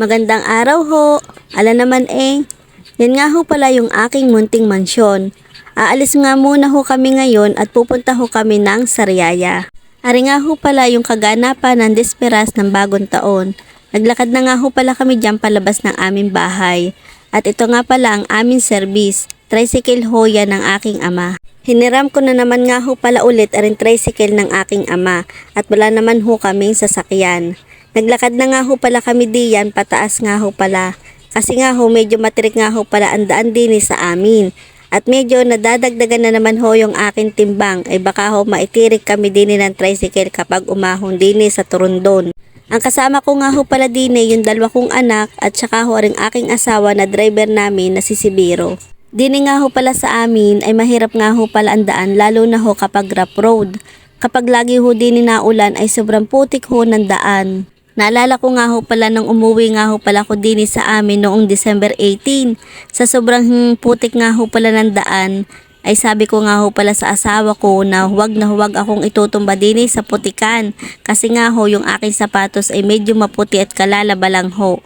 Magandang araw ho. Ala naman eh. Yan nga ho pala yung aking munting mansyon. Aalis nga muna ho kami ngayon at pupunta ho kami ng Sariaya. Ari nga ho pala yung kaganapan ng Desperas ng bagong taon. Naglakad na nga ho pala kami dyan palabas ng aming bahay. At ito nga pala ang aming service. Tricycle ho yan ng aking ama. Hiniram ko na naman nga ho pala ulit aring tricycle ng aking ama at wala naman ho kaming sasakyan. Naglakad na nga ho pala kami diyan pataas nga ho pala. Kasi nga ho medyo matrik nga ho pala ang daan din sa amin. At medyo nadadagdagan na naman ho yung aking timbang ay baka ho maitirik kami din ng tricycle kapag umahon din sa Turundon. Ang kasama ko nga ho pala din yung dalawa kong anak at saka ho ring aking asawa na driver namin na si Sibiro. Dini nga ho pala sa amin ay mahirap nga ho pala ang daan lalo na ho kapag rough road. Kapag lagi ho din naulan ay sobrang putik ho ng daan. Naalala ko nga ho pala nung umuwi nga ho pala ko din sa amin noong December 18. Sa sobrang putik nga ho pala ng daan ay sabi ko nga ho pala sa asawa ko na huwag na huwag akong itutumba din sa putikan kasi nga ho yung aking sapatos ay medyo maputi at kalalaba lang ho.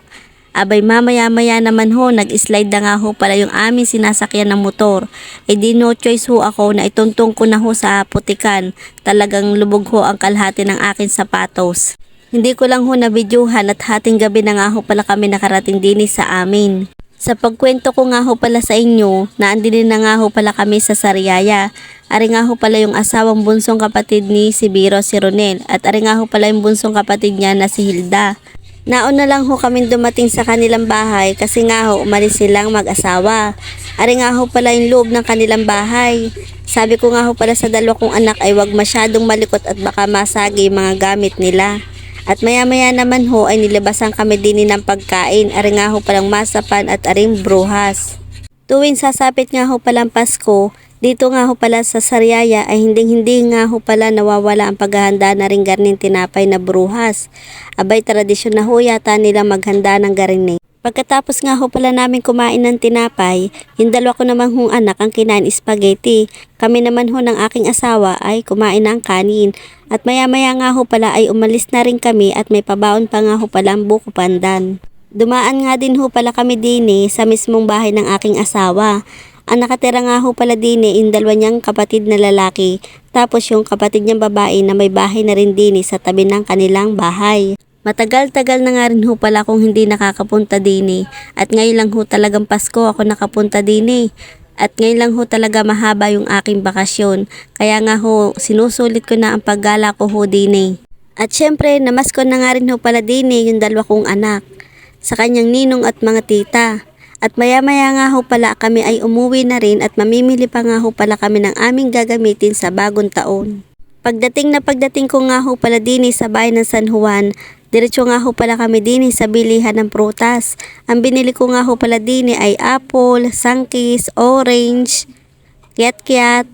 Abay mamaya-maya naman ho, nag-slide na nga ho pala yung aming sinasakyan ng motor. E di no choice ho ako na ituntong ko na ho sa putikan. Talagang lubog ho ang kalahati ng aking sapatos. Hindi ko lang ho na-videohan at hating gabi na nga ho pala kami nakarating din sa amin. Sa pagkwento ko nga ho pala sa inyo, naandin na nga ho pala kami sa Sariaya. Ari nga ho pala yung asawang bunsong kapatid ni si Biro si Ronel at ari nga ho pala yung bunsong kapatid niya na si Hilda. Nauna lang ho kami dumating sa kanilang bahay kasi nga ho umalis silang mag-asawa. Ari nga ho pala yung loob ng kanilang bahay. Sabi ko nga ho pala sa dalawa kong anak ay wag masyadong malikot at baka masagi mga gamit nila. At maya maya naman ho ay nilabasan kami din ng pagkain. Ari nga ho palang masapan at aring bruhas. Tuwing sasapit nga ho palang Pasko, dito nga ho pala sa Sariaya ay hindi-hindi nga ho pala nawawala ang paghahanda na rin garning tinapay na bruhas. Abay tradisyon na ho yata nila maghanda ng garine. Pagkatapos nga ho pala namin kumain ng tinapay, yung dalawa ko namang hong anak ang kinain spaghetti. Kami naman ho ng aking asawa ay kumain ng kanin. At maya maya nga ho pala ay umalis na rin kami at may pabaon pa nga ho pala ang buko pandan. Dumaan nga din ho pala kami dini sa mismong bahay ng aking asawa. Ang nakatira nga ho pala din eh, yung dalawa niyang kapatid na lalaki, tapos yung kapatid niyang babae na may bahay na rin din eh, sa tabi ng kanilang bahay. Matagal-tagal na nga rin ho pala akong hindi nakakapunta din eh. At ngayon lang ho talagang Pasko ako nakapunta din eh. At ngayon lang ho talaga mahaba yung aking bakasyon. Kaya nga ho, sinusulit ko na ang paggala ko ho din eh. At syempre, namasko na nga rin ho pala din eh, yung dalawa kong anak. Sa kanyang ninong at mga tita. At maya-maya nga ho pala kami ay umuwi na rin at mamimili pa nga ho pala kami ng aming gagamitin sa bagong taon. Pagdating na pagdating ko nga ho pala din sa bahay ng San Juan, diretso nga ho pala kami din sa bilihan ng prutas. Ang binili ko nga ho pala din ay apple, sangkis, orange, kiat-kiat,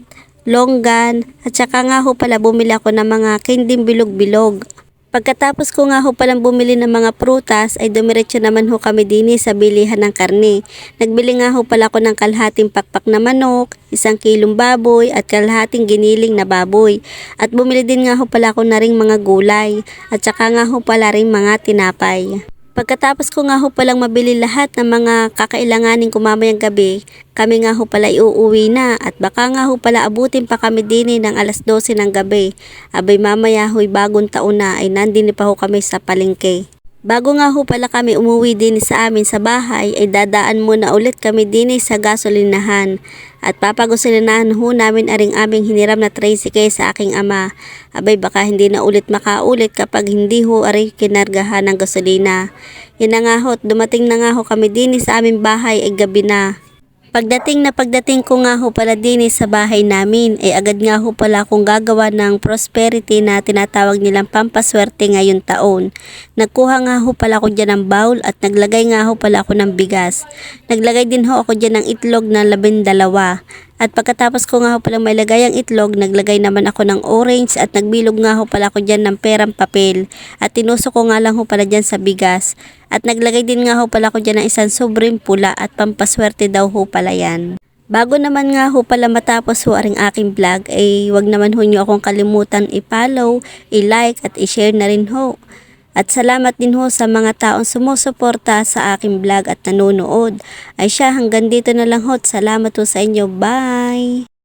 longgan, at saka nga ho pala bumili ako ng mga kinding bilog-bilog. Pagkatapos ko nga ho palang bumili ng mga prutas ay dumiretso naman ho kami dini sa bilihan ng karne. Nagbili nga ho pala ako ng kalahating pakpak na manok, isang kilong baboy at kalahating giniling na baboy. At bumili din nga ho pala ako na ring mga gulay at saka nga ho pala ring mga tinapay. Pagkatapos ko nga ho palang mabili lahat ng mga kakailanganin ko mamayang gabi, kami nga ho pala iuuwi na at baka nga ho pala abutin pa kami din ng alas 12 ng gabi. Abay mamaya ho'y bagong taon na ay nandini pa ho kami sa palengke. Bago nga ho pala kami umuwi din sa amin sa bahay ay dadaan muna ulit kami din sa gasolinahan at papagosolinahan ho namin aring aming hiniram na tricycle sa aking ama. Abay baka hindi na ulit makaulit kapag hindi ho aring kinargahan ng gasolina. Yan na nga ho, dumating na nga ho kami din sa aming bahay ay gabi na. Pagdating na pagdating ko nga ho pala din sa bahay namin, ay agad nga ho pala akong gagawa ng prosperity na tinatawag nilang pampaswerte ngayon taon. Nagkuha nga ho pala ako dyan ng bowl at naglagay nga ho pala ako ng bigas. Naglagay din ho ako dyan ng itlog na labindalawa. At pagkatapos ko nga ho palang mailagay ang itlog, naglagay naman ako ng orange at nagbilog nga ho pala ako dyan ng perang papel. At tinuso ko nga lang ho pala dyan sa bigas. At naglagay din nga ho pala ako dyan ng isang sobrang pula at pampaswerte daw ho pala yan. Bago naman nga ho pala matapos ho aring aking vlog ay wag naman ho nyo akong kalimutan i-follow, i-like at i-share na rin ho. At salamat din ho sa mga taong sumusuporta sa aking vlog at nanonood. Ay siya hanggang dito na lang ho. Salamat ho sa inyo. Bye!